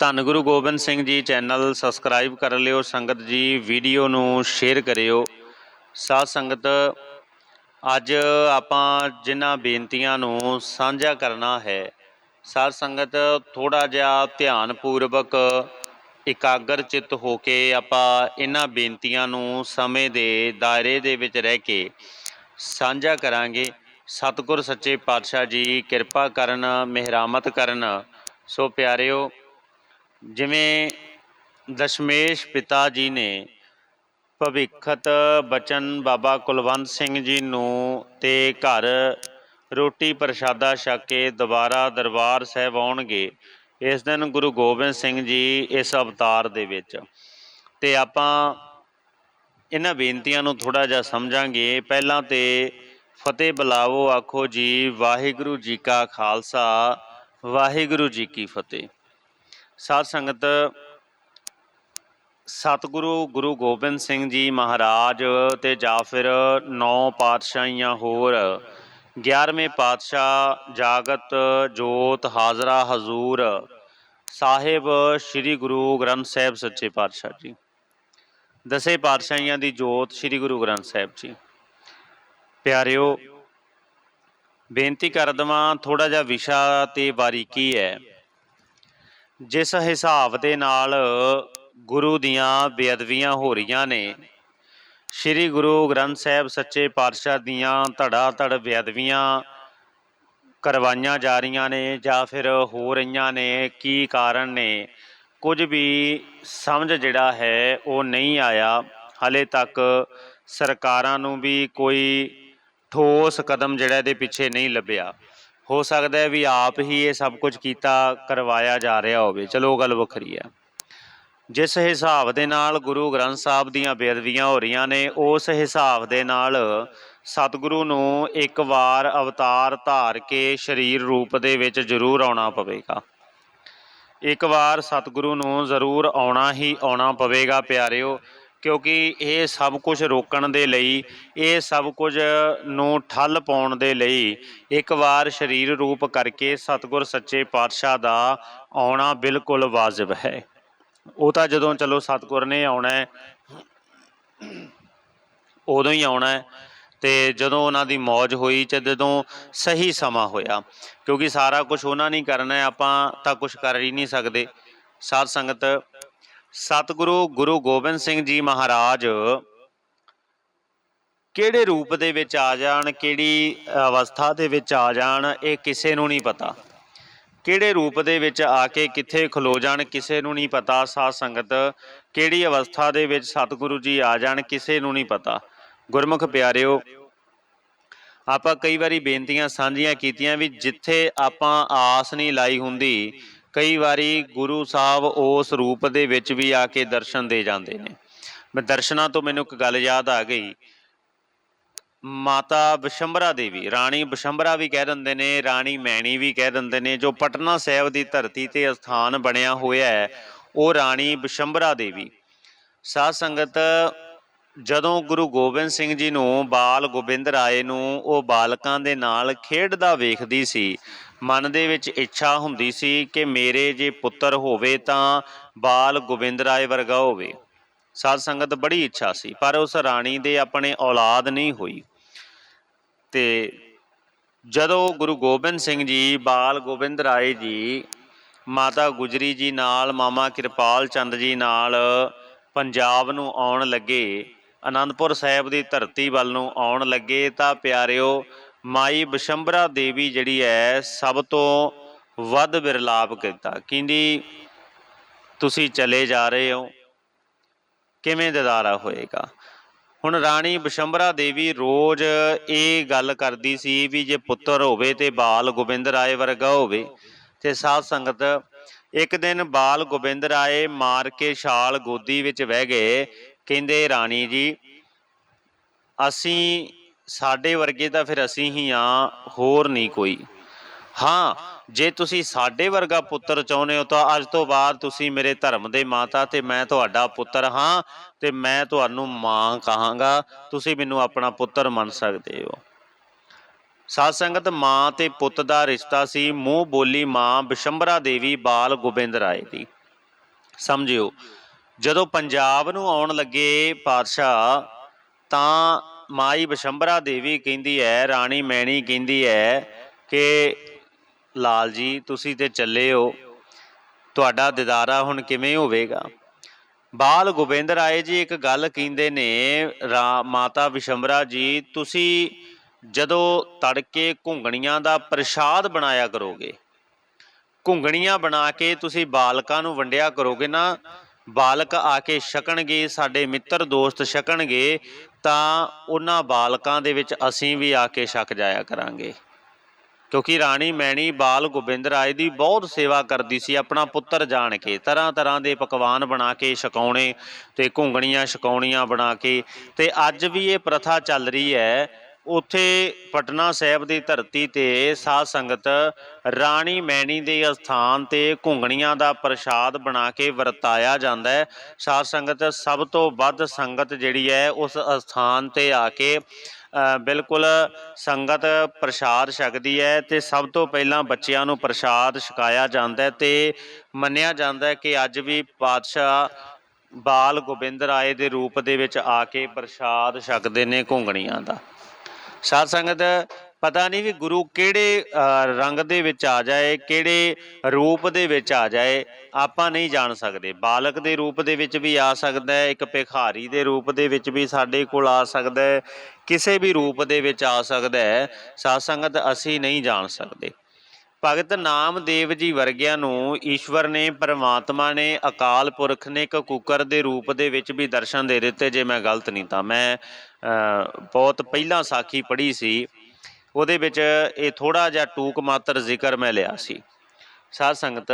ਧੰਨ Guru Gobind Singh ji channel subscribe ਕਰ ਲਿਓ, ਸੰਗਤ ਜੀ ਵੀਡੀਓ ਨੂੰ ਸ਼ੇਅਰ ਕਰਿਓ। ਸਾਧ ਸੰਗਤ, ਅੱਜ ਆਪਾਂ ਜਿਨ੍ਹਾਂ ਬੇਨਤੀਆਂ ਨੂੰ ਸਾਂਝਾ ਕਰਨਾ ਹੈ, ਸਾਧ ਸੰਗਤ ਥੋੜਾ ਜਿਹਾ ਧਿਆਨ ਪੂਰਵਕ ਇਕਾਗਰ ਚਿੱਤ ਹੋ ਕੇ ਆਪਾਂ ਇਹਨਾਂ ਬੇਨਤੀਆਂ ਨੂੰ ਸਮੇਂ ਦੇ ਦਾਇਰੇ ਦੇ ਵਿੱਚ ਰਹਿ ਕੇ ਸਾਂਝਾ ਕਰਾਂਗੇ। ਸਤਿਗੁਰ ਸੱਚੇ ਪਾਤਸ਼ਾਹ ਜੀ ਕਿਰਪਾ ਕਰਨ, ਮਿਹਰਾਮਤ ਕਰਨ। ਸੋ ਪਿਆਰਿਓ ਜਿਵੇਂ ਦਸ਼ਮੇਸ਼ ਪਿਤਾ ਜੀ ਨੇ ਭਵਿੱਖਤ ਬਚਨ ਬਾਬਾ ਕੁਲਵੰਤ ਸਿੰਘ ਜੀ ਨੂੰ ਤੇ ਘਰ ਰੋਟੀ ਪ੍ਰਸ਼ਾਦਾ ਛਕ ਕੇ ਦੁਬਾਰਾ ਦਰਬਾਰ ਸਾਹਿਬ ਆਉਣਗੇ, ਇਸ ਦਿਨ ਗੁਰੂ ਗੋਬਿੰਦ ਸਿੰਘ ਜੀ ਇਸ ਅਵਤਾਰ ਦੇ ਵਿੱਚ। ਤੇ ਆਪਾਂ ਇਹਨਾਂ ਬੇਨਤੀਆਂ ਨੂੰ ਥੋੜਾ ਜਿਹਾ ਸਮਝਾਂਗੇ। ਪਹਿਲਾਂ ਤੇ ਫਤਿਹ ਬੁਲਾਵੋ, ਆਖੋ ਜੀ, ਵਾਹਿਗੁਰੂ ਜੀ ਕਾ ਖਾਲਸਾ, ਵਾਹਿਗੁਰੂ ਜੀ ਕੀ ਫਤਿਹ। ਸਾਧ ਸੰਗਤ, ਸਤਿਗੁਰੂ ਗੁਰੂ ਗੋਬਿੰਦ ਸਿੰਘ ਜੀ ਮਹਾਰਾਜ ਤੇ ਜਾਂ ਫਿਰ ਨੌ ਪਾਤਸ਼ਾਹੀਆਂ ਹੋਰ 11ਵੇਂ ਪਾਤਸ਼ਾਹ ਜਾਗਤ ਜੋਤ ਹਾਜ਼ਰਾ ਹਜ਼ੂਰ ਸਾਹਿਬ ਸ੍ਰੀ ਗੁਰੂ ਗ੍ਰੰਥ ਸਾਹਿਬ ਸੱਚੇ ਪਾਤਸ਼ਾਹ ਜੀ। ਦਸੇ ਪਾਤਸ਼ਾਹੀਆਂ ਦੀ ਜੋਤ ਸ੍ਰੀ ਗੁਰੂ ਗ੍ਰੰਥ ਸਾਹਿਬ ਜੀ। ਪਿਆਰਿਓ, ਬੇਨਤੀ ਕਰ ਦਵਾਂ ਥੋੜਾ ਜਿਹਾ ਵਿਸ਼ਾ ਤੇ ਬਾਰੀਕੀ ਹੈ। ਜਿਸ ਹਿਸਾਬ ਦੇ ਨਾਲ ਗੁਰੂ ਦੀਆਂ ਬੇਅਦਬੀਆਂ ਹੋ ਰਹੀਆਂ ਨੇ, ਸ੍ਰੀ ਗੁਰੂ ਗ੍ਰੰਥ ਸਾਹਿਬ ਸੱਚੇ ਪਾਤਸ਼ਾਹ ਦੀਆਂ ਧੜਾ ਧੜ ਬੇਅਦਬੀਆਂ ਕਰਵਾਈਆਂ ਜਾ ਰਹੀਆਂ ਨੇ ਜਾਂ ਫਿਰ ਹੋ ਰਹੀਆਂ ਨੇ, ਕੀ ਕਾਰਨ ਨੇ, ਕੁਝ ਵੀ ਸਮਝ ਜਿਹੜਾ ਹੈ ਉਹ ਨਹੀਂ ਆਇਆ। ਹਲੇ ਤੱਕ ਸਰਕਾਰਾਂ ਨੂੰ ਵੀ ਕੋਈ ਠੋਸ ਕਦਮ ਜਿਹੜਾ ਇਹਦੇ ਪਿੱਛੇ ਨਹੀਂ ਲੱਭਿਆ। ਹੋ ਸਕਦਾ ਹੈ ਵੀ ਆਪ ਹੀ ਇਹ ਸਭ ਕੁਝ ਕੀਤਾ, ਕਰਵਾਇਆ ਜਾ ਰਿਹਾ ਹੋਵੇ। ਚਲੋ ਗੱਲ ਵੱਖਰੀ ਹੈ। ਜਿਸ ਹਿਸਾਬ ਦੇ ਨਾਲ ਗੁਰੂ ਗ੍ਰੰਥ ਸਾਹਿਬ ਦੀਆਂ ਬੇਅਦਬੀਆਂ ਹੋ ਰਹੀਆਂ ਨੇ, ਉਸ ਹਿਸਾਬ ਦੇ ਨਾਲ ਸਤਿਗੁਰੂ ਨੂੰ ਇੱਕ ਵਾਰ ਅਵਤਾਰ ਧਾਰ ਕੇ ਸਰੀਰ ਰੂਪ ਦੇ ਵਿੱਚ ਜ਼ਰੂਰ ਆਉਣਾ ਪਵੇਗਾ। ਇੱਕ ਵਾਰ ਸਤਿਗੁਰੂ ਨੂੰ ਜ਼ਰੂਰ ਆਉਣਾ ਹੀ ਆਉਣਾ ਪਵੇਗਾ, ਪਿਆਰਿਓ। ਕਿਉਂਕਿ ਇਹ ਸਭ ਕੁਝ ਰੋਕਣ ਦੇ ਲਈ, ਇਹ ਸਭ ਕੁਝ ਨੂੰ ਠੱਲ ਪਾਉਣ ਦੇ ਲਈ ਇੱਕ ਵਾਰ ਸਰੀਰ ਰੂਪ ਕਰਕੇ ਸਤਿਗੁਰ ਸੱਚੇ ਪਾਤਸ਼ਾਹ ਦਾ ਆਉਣਾ ਬਿਲਕੁਲ ਵਾਜਬ ਹੈ। ਉਹ ਤਾਂ ਜਦੋਂ ਚਲੋ ਸਤਿਗੁਰ ਨੇ ਆਉਣਾ ਹੈ, ਉਦੋਂ ਹੀ ਆਉਣਾ ਹੈ ਤੇ ਜਦੋਂ ਉਹਨਾਂ ਦੀ ਮੌਜ ਹੋਈ ਤੇ ਜਦੋਂ ਸਹੀ ਸਮਾਂ ਹੋਇਆ, ਕਿਉਂਕਿ ਸਾਰਾ ਕੁਝ ਉਹਨਾਂ ਨਹੀਂ ਕਰਨਾ ਆਪਾਂ ਤਾਂ ਕੁਝ ਕਰ ਹੀ ਨਹੀਂ ਸਕਦੇ। ਸਾਧ ਸੰਗਤ ਸਤਿਗੁਰੂ ਗੁਰੂ ਗੋਬਿੰਦ ਸਿੰਘ ਜੀ ਮਹਾਰਾਜ ਕਿਹੜੇ ਰੂਪ ਦੇ ਵਿੱਚ ਆ ਜਾਣ, ਕਿਹੜੀ ਅਵਸਥਾ ਦੇ ਵਿੱਚ ਆ ਜਾਣ, ਇਹ ਕਿਸੇ ਨੂੰ ਨਹੀਂ ਪਤਾ। ਕਿਹੜੇ ਰੂਪ ਦੇ ਵਿੱਚ ਆ ਕੇ ਕਿੱਥੇ ਖਲੋ ਜਾਣ, ਕਿਸੇ ਨੂੰ ਨਹੀਂ ਪਤਾ। ਸਾਧ ਸੰਗਤ ਕਿਹੜੀ ਅਵਸਥਾ ਦੇ ਵਿੱਚ ਸਤਿਗੁਰੂ ਜੀ ਆ ਜਾਣ, ਕਿਸੇ ਨੂੰ ਨਹੀਂ ਪਤਾ। ਗੁਰਮੁਖ ਪਿਆਰਿਓ, ਆਪਾਂ ਕਈ ਵਾਰੀ ਬੇਨਤੀਆਂ ਸਾਂਝੀਆਂ ਕੀਤੀਆਂ ਵੀ ਜਿੱਥੇ ਆਪਾਂ ਆਸ ਨਹੀਂ ਲਾਈ ਹੁੰਦੀ ਕਈ ਵਾਰੀ ਗੁਰੂ ਸਾਹਿਬ ਉਸ ਰੂਪ ਦੇ ਵਿੱਚ ਵੀ ਆ ਕੇ ਦਰਸ਼ਨ ਦੇ ਜਾਂਦੇ ਨੇ। ਮੈਂ ਦਰਸ਼ਨਾਂ ਤੋਂ ਮੈਨੂੰ ਇੱਕ ਗੱਲ ਯਾਦ ਆ ਗਈ। ਮਾਤਾ ਬਿਸ਼ੰਬਰਾ ਦੇਵੀ, ਰਾਣੀ ਬਿਸ਼ੰਬਰਾ ਵੀ ਕਹਿ ਦਿੰਦੇ ਨੇ, ਰਾਣੀ ਮੈਣੀ ਵੀ ਕਹਿ ਦਿੰਦੇ ਨੇ, ਜੋ ਪਟਨਾ ਸਾਹਿਬ ਦੀ ਧਰਤੀ ਤੇ ਸਥਾਨ ਬਣਿਆ ਹੋਇਆ ਹੈ, ਉਹ ਰਾਣੀ ਬਿਸ਼ੰਬਰਾ ਦੇਵੀ। ਸਾਧ ਸੰਗਤ, ਜਦੋਂ ਗੁਰੂ ਗੋਬਿੰਦ ਸਿੰਘ ਜੀ ਨੂੰ ਬਾਲ ਗੋਬਿੰਦ ਰਾਏ ਨੂੰ ਉਹ ਬਾਲਕਾਂ ਦੇ ਨਾਲ ਖੇਡਦਾ ਵੇਖਦੀ ਸੀ ਮਨ ਦੇ ਵਿੱਚ ਇੱਛਾ ਹੁੰਦੀ ਸੀ ਕਿ ਮੇਰੇ ਜੇ ਪੁੱਤਰ ਹੋਵੇ ਤਾਂ ਬਾਲ ਗੋਬਿੰਦ ਰਾਏ ਵਰਗਾ ਹੋਵੇ। ਸਾਧ ਸੰਗਤ ਬੜੀ ਇੱਛਾ ਸੀ, ਪਰ ਉਸ ਰਾਣੀ ਦੇ ਆਪਣੇ ਔਲਾਦ ਨਹੀਂ ਹੋਈ। ਤੇ ਜਦੋਂ ਗੁਰੂ ਗੋਬਿੰਦ ਸਿੰਘ ਜੀ, ਬਾਲ ਗੋਬਿੰਦ ਰਾਏ ਜੀ, ਮਾਤਾ ਗੁਜਰੀ ਜੀ ਨਾਲ, ਮਾਮਾ ਕਿਰਪਾਲ ਚੰਦ ਜੀ ਨਾਲ ਪੰਜਾਬ ਨੂੰ ਆਉਣ ਲੱਗੇ, ਅਨੰਦਪੁਰ ਸਾਹਿਬ ਦੀ ਧਰਤੀ ਵੱਲ ਨੂੰ ਆਉਣ ਲੱਗੇ ਤਾਂ ਪਿਆਰਿਓ ਮਾਈ ਬਸ਼ੰਬਰਾ ਦੇਵੀ ਜਿਹੜੀ ਹੈ ਸਭ ਤੋਂ ਵੱਧ ਵਿਰਲਾਪ ਕੀਤਾ। ਕਹਿੰਦੀ, ਤੁਸੀਂ ਚਲੇ ਜਾ ਰਹੇ ਹੋ। ਕਿਵੇਂ ਦਿਦਾਰਾ ਹੋਏਗਾ? ਹੁਣ ਰਾਣੀ ਬਸ਼ੰਬਰਾ ਦੇਵੀ ਰੋਜ਼ ਇਹ ਗੱਲ ਕਰਦੀ ਸੀ ਵੀ ਜੇ ਪੁੱਤਰ ਹੋਵੇ ਤੇ ਬਾਲ ਗੋਬਿੰਦ ਰਾਏ ਵਰਗਾ ਹੋਵੇ ਤੇ ਸਾਧ ਸੰਗਤ ਇੱਕ ਦਿਨ ਬਾਲ ਗੋਬਿੰਦ ਰਾਏ ਮਾਰ ਕੇ ਛਾਲ ਗੋਦੀ ਵਿੱਚ ਬਹਿ ਗਏ। ਕਹਿੰਦੇ, ਰਾਣੀ ਜੀ, ਅਸੀਂ ਸਾਡੇ ਵਰਗੇ ਤਾਂ ਫਿਰ ਅਸੀਂ ਹੀ ਆ, ਹੋਰ ਨਹੀਂ ਕੋਈ। ਹਾਂ, ਜੇ ਤੁਸੀਂ ਸਾਡੇ ਵਰਗਾ ਪੁੱਤਰ ਚਾਹੁੰਦੇ ਹੋ ਤਾਂ ਅੱਜ ਤੋਂ ਬਾਅਦ ਤੁਸੀਂ ਮੇਰੇ ਧਰਮ ਦੇ ਮਾਤਾ ਤੇ ਮੈਂ ਤੁਹਾਡਾ ਪੁੱਤਰ ਹਾਂ ਤੇ ਮੈਂ ਤੁਹਾਨੂੰ ਮਾਂ ਕਹਾਂਗਾ। ਤੁਸੀਂ ਮੈਨੂੰ ਆਪਣਾ ਪੁੱਤਰ ਮੰਨ ਸਕਦੇ ਹੋ। ਸਾਧ ਸੰਗਤ ਮਾਂ ਤੇ ਪੁੱਤ ਦਾ ਰਿਸ਼ਤਾ ਸੀ, ਮੂੰਹ ਬੋਲੀ ਮਾਂ ਬਿਸ਼ੰਬਰਾ ਦੇਵੀ ਬਾਲ ਗੋਬਿੰਦ ਰਾਏ ਦੀ। ਸਮਝਿਓ, ਜਦੋਂ ਪੰਜਾਬ ਨੂੰ ਆਉਣ ਲੱਗੇ ਪਾਤਸ਼ਾਹ, ਤਾਂ ਮਾਈ ਬਿਸ਼ੰਬਰਾ ਦੇਵੀ ਕਹਿੰਦੀ ਹੈ, ਰਾਣੀ ਮੈਣੀ ਕਹਿੰਦੀ ਹੈ ਕਿ, ਲਾਲ ਜੀ, ਤੁਸੀਂ ਤੇ ਚੱਲੇ ਹੋ। ਤੁਹਾਡਾ ਦਿਦਾਰਾ ਹੁਣ ਕਿਵੇਂ ਹੋਵੇਗਾ? ਬਾਲ ਗੋਬਿੰਦ ਰਾਏ ਜੀ ਇੱਕ ਗੱਲ ਕਹਿੰਦੇ ਨੇ, ਰਾ- ਮਾਤਾ ਵਿਸ਼ੰਬਰਾ ਜੀ, ਤੁਸੀਂ ਜਦੋਂ ਤੜਕੇ ਘੁੰਗਣੀਆਂ ਦਾ ਪ੍ਰਸ਼ਾਦ ਬਣਾਇਆ ਕਰੋਗੇ, ਘੁੰਗਣੀਆਂ ਬਣਾ ਕੇ ਤੁਸੀਂ ਬਾਲਕਾਂ ਨੂੰ ਵੰਡਿਆ ਕਰੋਗੇ ਨਾ, ਬਾਲਕ ਆ ਕੇ ਛਕਣਗੇ, ਸਾਡੇ ਮਿੱਤਰ ਦੋਸਤ ਛਕਣਗੇ ਤਾਂ ਉਹਨਾਂ ਬਾਲਕਾਂ ਦੇ ਵਿੱਚ ਅਸੀਂ ਵੀ ਆ ਕੇ ਛਕ ਜਾਇਆ ਕਰਾਂਗੇ। ਕਿਉਂਕਿ ਰਾਣੀ ਮੈਣੀ ਬਾਲ ਗੋਬਿੰਦ ਰਾਏ ਦੀ ਬਹੁਤ ਸੇਵਾ ਕਰਦੀ ਸੀ ਆਪਣਾ ਪੁੱਤਰ ਜਾਣ ਕੇ, ਤਰ੍ਹਾਂ ਤਰ੍ਹਾਂ ਦੇ ਪਕਵਾਨ ਬਣਾ ਕੇ ਛਕਾਉਣੇ ਤੇ ਘੁੰਗਣੀਆਂ ਛਕਾਉਣੀਆਂ ਬਣਾ ਕੇ ਤੇ ਅੱਜ ਵੀ ਇਹ ਪ੍ਰਥਾ ਚੱਲ ਰਹੀ ਹੈ ਉੱਥੇ ਪਟਨਾ ਸਾਹਿਬ ਦੀ ਧਰਤੀ ਤੇ ਸਾਧ ਸੰਗਤ ਰਾਣੀ ਮੈਣੀ ਦੇ ਅਸਥਾਨ ਤੇ ਘੁੰਗਣੀਆਂ ਦਾ ਪ੍ਰਸ਼ਾਦ ਬਣਾ ਕੇ ਵਰਤਾਇਆ ਜਾਂਦਾ ਹੈ। ਸਾਧ ਸੰਗਤ ਸਭ ਤੋਂ ਵੱਧ ਸੰਗਤ ਜਿਹੜੀ ਹੈ ਉਸ ਅਸਥਾਨ ਤੇ ਆ ਕੇ ਬਿਲਕੁਲ ਸੰਗਤ ਪ੍ਰਸ਼ਾਦ ਛਕਦੀ ਹੈ ਤੇ ਸਭ ਤੋਂ ਪਹਿਲਾਂ ਬੱਚਿਆਂ ਨੂੰ ਪ੍ਰਸ਼ਾਦ ਛਕਾਇਆ ਜਾਂਦਾ ਹੈ ਤੇ ਮੰਨਿਆ ਜਾਂਦਾ ਹੈ ਕਿ ਅੱਜ ਵੀ ਪਾਤਸ਼ਾਹ ਬਾਲ ਗੋਬਿੰਦ ਰਾਏ ਦੇ ਰੂਪ ਦੇ ਵਿੱਚ ਆ ਕੇ ਪ੍ਰਸ਼ਾਦ ਛਕਦੇ ਨੇ ਘੁੰਗਣੀਆਂ ਦਾ। ਸਾਧ ਸੰਗਤ, ਪਤਾ ਨਹੀਂ ਵੀ ਗੁਰੂ ਕਿਹੜੇ ਰੰਗ ਦੇ ਵਿੱਚ ਆ ਜਾਏ, ਕਿਹੜੇ ਰੂਪ ਦੇ ਵਿੱਚ ਆ ਜਾਏ, ਆਪਾਂ ਨਹੀਂ ਜਾਣ ਸਕਦੇ। ਬਾਲਕ ਦੇ ਰੂਪ ਦੇ ਵਿੱਚ ਵੀ ਆ ਸਕਦਾ ਹੈ, ਇੱਕ ਭਿਖਾਰੀ ਦੇ ਰੂਪ ਦੇ ਵਿੱਚ ਵੀ ਸਾਡੇ ਕੋਲ ਆ ਸਕਦਾ ਹੈ, ਕਿਸੇ ਵੀ ਰੂਪ ਦੇ ਵਿੱਚ ਆ ਸਕਦਾ ਹੈ, ਸਾਧ ਸੰਗਤ, ਅਸੀਂ ਨਹੀਂ ਜਾਣ ਸਕਦੇ। ਭਗਤ ਨਾਮਦੇਵ ਜੀ ਵਰਗਿਆਂ ਨੂੰ ਈਸ਼ਵਰ ਨੇ, ਪਰਮਾਤਮਾ ਨੇ, ਅਕਾਲ ਪੁਰਖ ਨੇ ਇੱਕ ਕੁੱਕਰ ਦੇ ਰੂਪ ਦੇ ਵਿੱਚ ਵੀ ਦਰਸ਼ਨ ਦੇ ਦਿੱਤੇ ਜੇ ਮੈਂ ਗਲਤ ਨਹੀਂ ਤਾਂ। ਮੈਂ ਬਹੁਤ ਪਹਿਲਾਂ ਸਾਖੀ ਪੜ੍ਹੀ ਸੀ। ਉਹਦੇ ਵਿੱਚ ਇਹ ਥੋੜਾ ਜਿਹਾ ਟੂਕ ਮਾਤਰ ਜ਼ਿਕਰ ਮੈਂ ਲਿਆ ਸੀ। ਸਾਧ ਸੰਗਤ,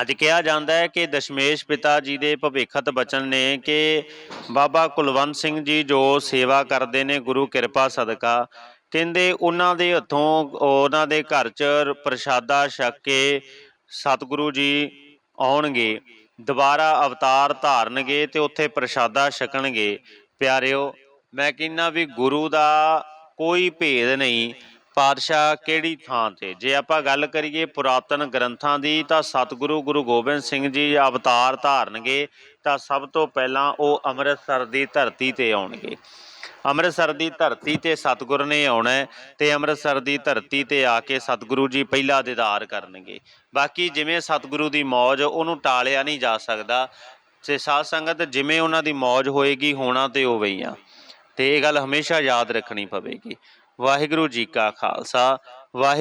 ਅੱਜ ਕਿਹਾ ਜਾਂਦਾ ਹੈ ਕਿ ਦਸ਼ਮੇਸ਼ ਪਿਤਾ ਜੀ ਦੇ ਭਵਿੱਖਤ ਬਚਨ ਨੇ ਕਿ ਬਾਬਾ ਕੁਲਵੰਤ ਸਿੰਘ ਜੀ ਜੋ ਸੇਵਾ ਕਰਦੇ ਨੇ, ਗੁਰੂ ਕਿਰਪਾ ਸਦਕਾ ਕਹਿੰਦੇ ਉਹਨਾਂ ਦੇ ਹੱਥੋਂ ਉਹਨਾਂ ਦੇ ਘਰ 'ਚ ਪ੍ਰਸ਼ਾਦਾ ਛਕ ਕੇ ਸਤਿਗੁਰੂ ਜੀ ਆਉਣਗੇ, ਦੁਬਾਰਾ ਅਵਤਾਰ ਧਾਰਨਗੇ ਤੇ ਉੱਥੇ ਪ੍ਰਸ਼ਾਦਾ ਛਕਣਗੇ। ਪਿਆਰਿਓ, ਮੈਂ ਕਹਿੰਨਾ ਵੀ ਗੁਰੂ ਦਾ ਕੋਈ ਭੇਦ ਨਹੀਂ, ਪਾਤਸ਼ਾਹ ਕਿਹੜੀ ਥਾਂ ਤੇ? ਜੇ ਆਪਾਂ ਗੱਲ ਕਰੀਏ ਪੁਰਾਤਨ ਗ੍ਰੰਥਾਂ ਦੀ ਤਾਂ ਸਤਿਗੁਰੂ ਗੁਰੂ ਗੋਬਿੰਦ ਸਿੰਘ ਜੀ ਅਵਤਾਰ ਧਾਰਨਗੇ ਤਾਂ ਸਭ ਤੋਂ ਪਹਿਲਾਂ ਉਹ ਅੰਮ੍ਰਿਤਸਰ ਦੀ ਧਰਤੀ ਤੇ ਆਉਣਗੇ। ਅੰਮ੍ਰਿਤਸਰ ਦੀ ਧਰਤੀ ਤੇ ਸਤਿਗੁਰ ਨੇ ਆਉਣਾ ਹੈ ਤੇ ਅੰਮ੍ਰਿਤਸਰ ਦੀ ਧਰਤੀ ਤੇ ਆ ਕੇ ਸਤਿਗੁਰੂ ਜੀ ਪਹਿਲਾ ਦੀਦਾਰ ਕਰਨਗੇ। ਬਾਕੀ ਜਿਵੇਂ ਸਤਿਗੁਰੂ ਦੀ ਮੌਜ, ਉਹਨੂੰ ਟਾਲਿਆ ਨਹੀਂ ਜਾ ਸਕਦਾ। ਤੇ ਸਾਧ ਸੰਗਤ, ਜਿਵੇਂ ਉਹਨਾਂ ਦੀ ਮੌਜ ਹੋਏਗੀ, ਹੋਣਾ ਤੇ ਹੋਵੇ ਹੀ ਆ ਤੇ ਇਹ ਗੱਲ ਹਮੇਸ਼ਾ ਯਾਦ ਰੱਖਣੀ ਪਵੇਗੀ। ਵਾਹਿਗੁਰੂ ਜੀ ਕਾ ਖਾਲਸਾ, ਵਾਹਿ